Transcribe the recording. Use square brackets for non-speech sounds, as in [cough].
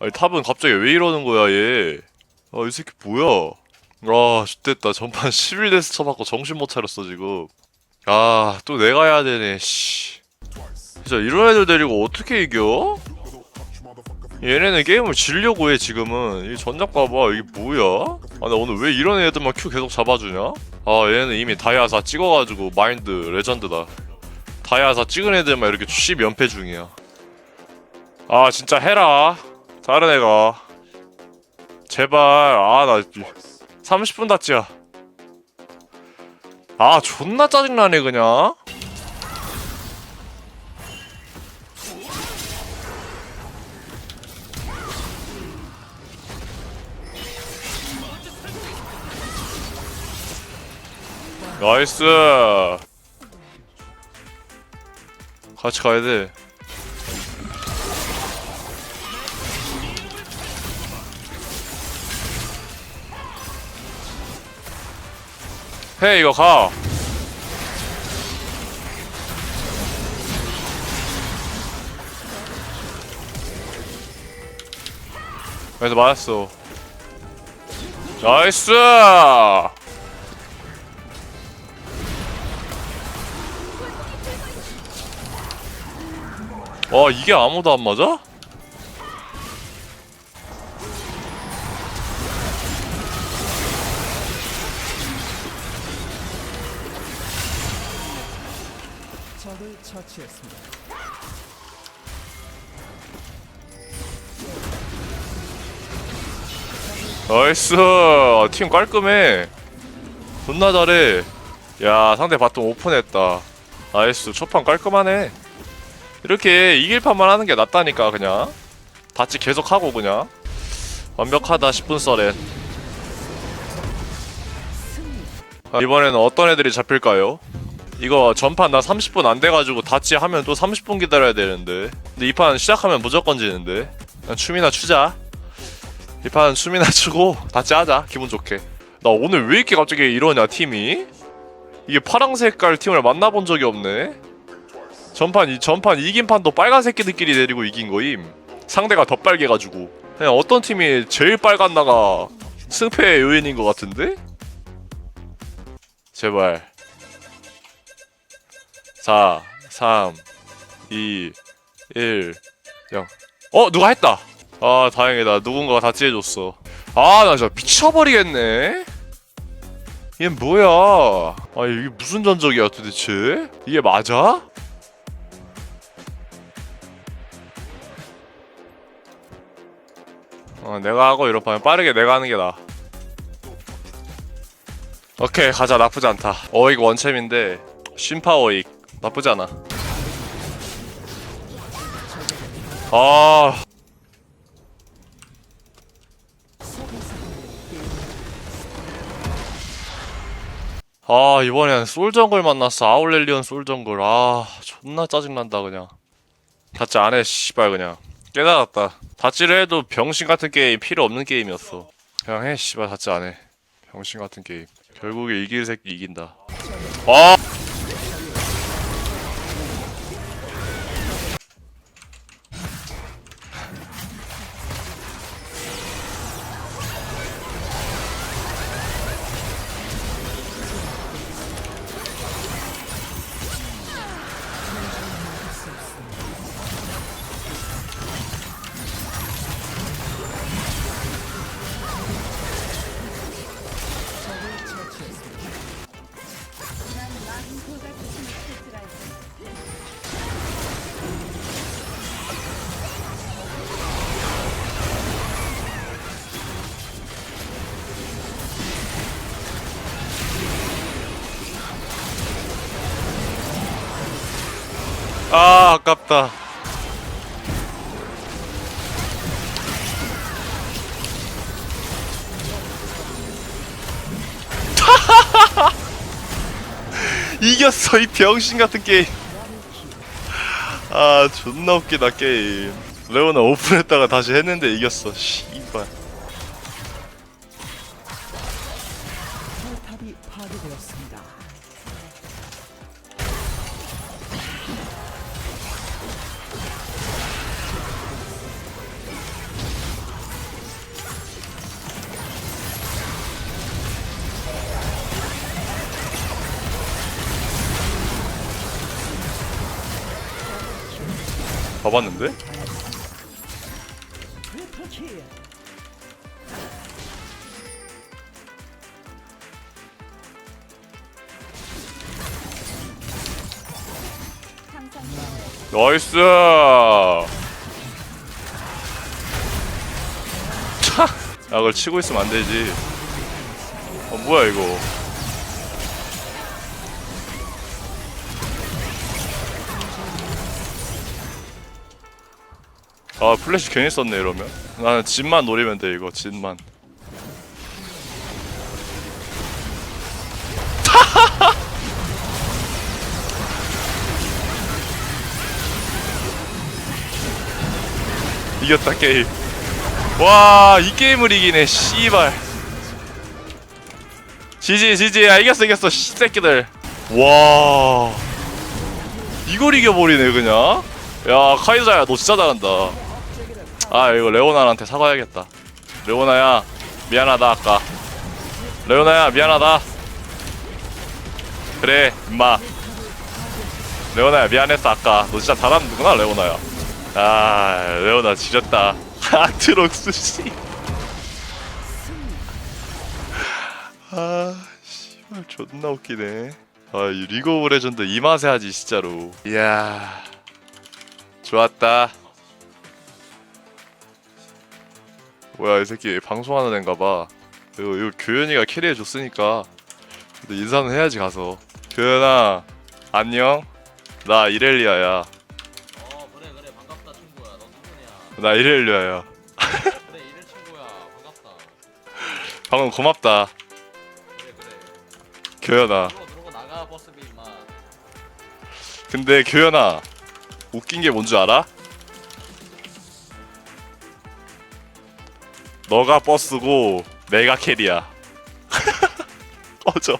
아니 탑은 갑자기 왜 이러는 거야 얘. 아 이 새끼 뭐야? 아 X됐다 전판 [laughs] 11데스 쳐받고 정신 못 차렸어 지금. 아 또 내가 해야 되네 씨. 진짜 이런 애들 데리고 어떻게 이겨? 얘네는 게임을 지려고 해 지금은 이 전작 봐봐 이게 뭐야? 아 나 오늘 왜 이런 애들만 큐 계속 잡아주냐? 아 얘는 이미 다이아사 찍어가지고 마인드 레전드다 다이아사 찍은 애들만 이렇게 10연패 중이야 아 진짜 해라 다른 애가. 제발. 아 나 30분 닫지야 아 존나 짜증나네 그냥. 나이스. 같이 가야 돼 해 이거 가. 그래서 맞았어. 나이스! 와 이게 아무도 안 맞아? 적을 처치했습니다. 나이스! 팀 깔끔해. 존나 잘해. 야 상대 바텀 오픈했다. 나이스. 초판 깔끔하네. 이렇게 이길 판만 하는 게 낫다니까 그냥. 다치 계속 하고 그냥. 완벽하다 10분 썰에. 아, 이번에는 어떤 애들이 잡힐까요? 이거 전판 나 30분 안 돼가지고 다치 하면 또 30분 기다려야 되는데. 근데 이 판 시작하면 무조건 지는데. 그냥 춤이나 추자. 이 판 춤이나 [laughs] 추고 다치 하자. 기분 좋게. 나 오늘 왜 이렇게 갑자기 이러냐 팀이? 이게 파랑 색깔 팀을 만나본 적이 없네. 전판 이 전판 이긴 판도 빨간 새끼들끼리 내리고 이긴 거임. 상대가 더 빨개가지고. 그냥 어떤 팀이 제일 빨간 나가 승패의 요인인 것 같은데? 제발 4 3 2 1 0 어 누가 했다! 아 다행이다. 누군가가 다 찌해줬어. 아 나 진짜 미쳐버리겠네. 얘 뭐야? 아 이게 무슨 전적이야 도대체? 이게 맞아? 어 내가 하고 이런 판면 빠르게 내가 하는 게 나아 오케이 가자. 나쁘지 않다. 어익 원챔인데 쉼파 어익 나쁘지 않아. 아. 아 이번엔 솔정글 만났어. 아울렐리온 솔정글. 아 존나 짜증난다 그냥. 다치 안해 씨발 그냥. 깨달았다. 다치를 해도 병신 같은 게임 필요 없는 게임이었어. 그냥 해 씨발 다치 안해 병신 같은 게임. 결국에 이길 새끼 이긴다. 아 아 아깝다. [laughs] 이겼어 이 병신 같은 게임. 아 존나 웃기다 게임. 레오나 오픈했다가 다시 했는데 이겼어 씨발 잡았는데? 나이스! 차! 야, 그걸 치고 있으면 안 되지. 어, 뭐야, 이거. 아, 플래시 괜히 썼네, 이러면. 나는 진만 노리면 돼, 이거, 진만. [laughs] 이겼다 게임. 와 이 게임을 이기네 씨발. 지지 지지. 야 이겼어 이겼어 씨 새끼들. 와. 이걸 이겨버리네 그냥. 야 카이자야 너 진짜 잘한다 아 이거 레오나한테 사과해야겠다 레오나야 미안하다 아까 레오나야 미안하다 그래 임마 레오나야 미안했어 아까 너 진짜 잘하는구나 레오나야 아 레오나 지렸다 [laughs] 아트록스 씨. 아 씨발 존나 웃기네. 아 이 리그 오브 레전드 이 맛에 하지 진짜로. 이야 좋았다. 뭐야 이 새끼 방송하는 애인가 봐. 이거 이거 교현이가 캐리해 줬으니까 근데 인사는 해야지 가서. 교현아 안녕. 나 이렐리아야. 어 그래 그래 반갑다 친구야 너 누구냐 나 이렐리아야. 그래 이래 친구야 반갑다 방금 고맙다. 그래 그래 교현아. 들어오고 나가 버스비 임마 근데 교현아 웃긴 게 뭔 줄 알아? 너가 버스고 내가 캐리야. [laughs] 꺼져.